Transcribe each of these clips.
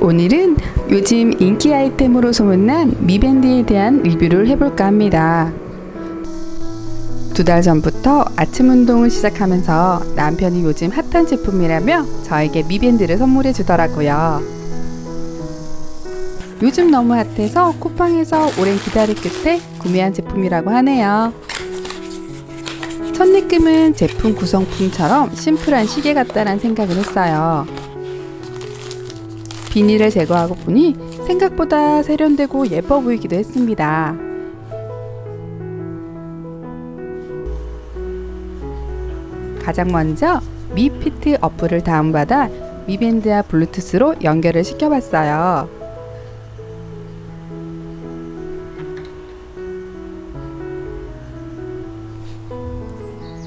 오늘은 요즘 인기 아이템으로 소문난 미밴드에 대한 리뷰를 해볼까 합니다. 두 달 전부터 아침 운동을 시작하면서 남편이 요즘 핫한 제품이라며 저에게 미밴드를 선물해 주더라고요. 요즘 너무 핫해서 쿠팡에서 오랜 기다림 끝에 구매한 제품이라고 하네요. 첫입금은 제품 구성품처럼 심플한 시계 같다는 생각을 했어요. 비닐을 제거하고 보니 생각보다 세련되고 예뻐 보이기도 했습니다. 가장 먼저 미 피트 어플을 다운받아 미밴드와 블루투스로 연결을 시켜봤어요.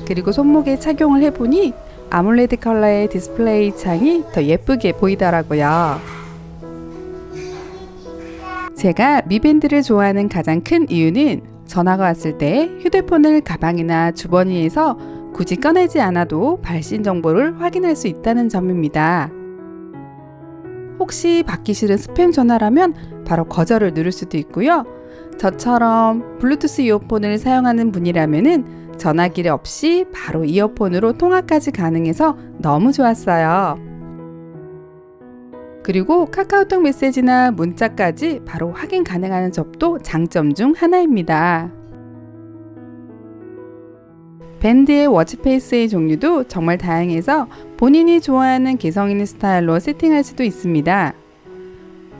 그리고 손목에 착용을 해보니 아몰레드 컬러의 디스플레이 창이 더 예쁘게 보이더라고요. 제가 미밴드를 좋아하는 가장 큰 이유는 전화가 왔을 때 휴대폰을 가방이나 주머니에서 굳이 꺼내지 않아도 발신 정보를 확인할 수 있다는 점입니다. 혹시 받기 싫은 스팸 전화라면 바로 거절을 누를 수도 있고요. 저처럼 블루투스 이어폰을 사용하는 분이라면은 전화기 없이 바로 이어폰으로 통화까지 가능해서 너무 좋았어요. 그리고 카카오톡 메시지나 문자까지 바로 확인 가능한 점도 장점 중 하나입니다. 밴드의 워치페이스의 종류도 정말 다양해서 본인이 좋아하는 개성 있는 스타일로 세팅할 수도 있습니다.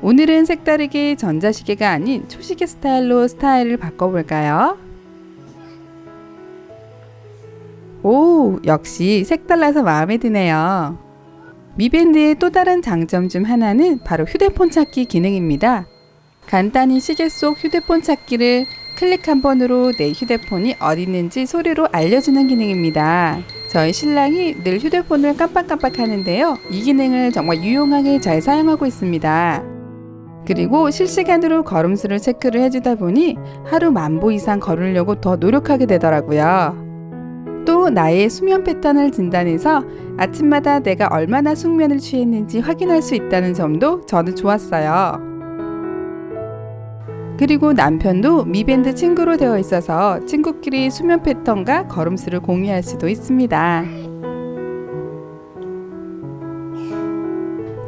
오늘은 색다르게 전자시계가 아닌 초시계 스타일로 스타일을 바꿔볼까요? 오, 역시 색달라서 마음에 드네요. 미밴드의 또 다른 장점 중 하나는 바로 휴대폰 찾기 기능입니다. 간단히 시계 속 휴대폰 찾기를 클릭 한 번으로 내 휴대폰이 어디 있는지 소리로 알려주는 기능입니다. 저희 신랑이 늘 휴대폰을 깜빡깜빡 하는데요. 이 기능을 정말 유용하게 잘 사용하고 있습니다. 그리고 실시간으로 걸음수를 체크를 해주다 보니 하루 만보 이상 걸으려고 더 노력하게 되더라고요. 또 나의 수면 패턴을 진단해서 아침마다 내가 얼마나 숙면을 취했는지 확인할 수 있다는 점도 저는 좋았어요. 그리고 남편도 미밴드 친구로 되어 있어서 친구끼리 수면 패턴과 걸음수를 공유할 수도 있습니다.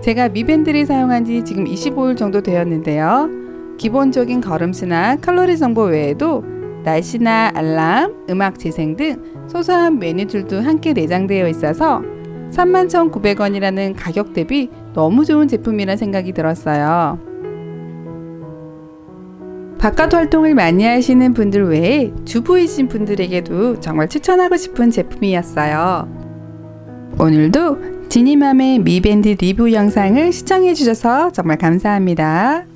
제가 미밴드를 사용한 지 지금 25일 정도 되었는데요. 기본적인 걸음수나 칼로리 정보 외에도 날씨나 알람, 음악 재생 등 소소한 메뉴들도 함께 내장되어 있어서 31,900원이라는 가격 대비 너무 좋은 제품이라는 생각이 들었어요. 바깥 활동을 많이 하시는 분들 외에 주부이신 분들에게도 정말 추천하고 싶은 제품이었어요. 오늘도 지니맘의 미밴드 리뷰 영상을 시청해 주셔서 정말 감사합니다.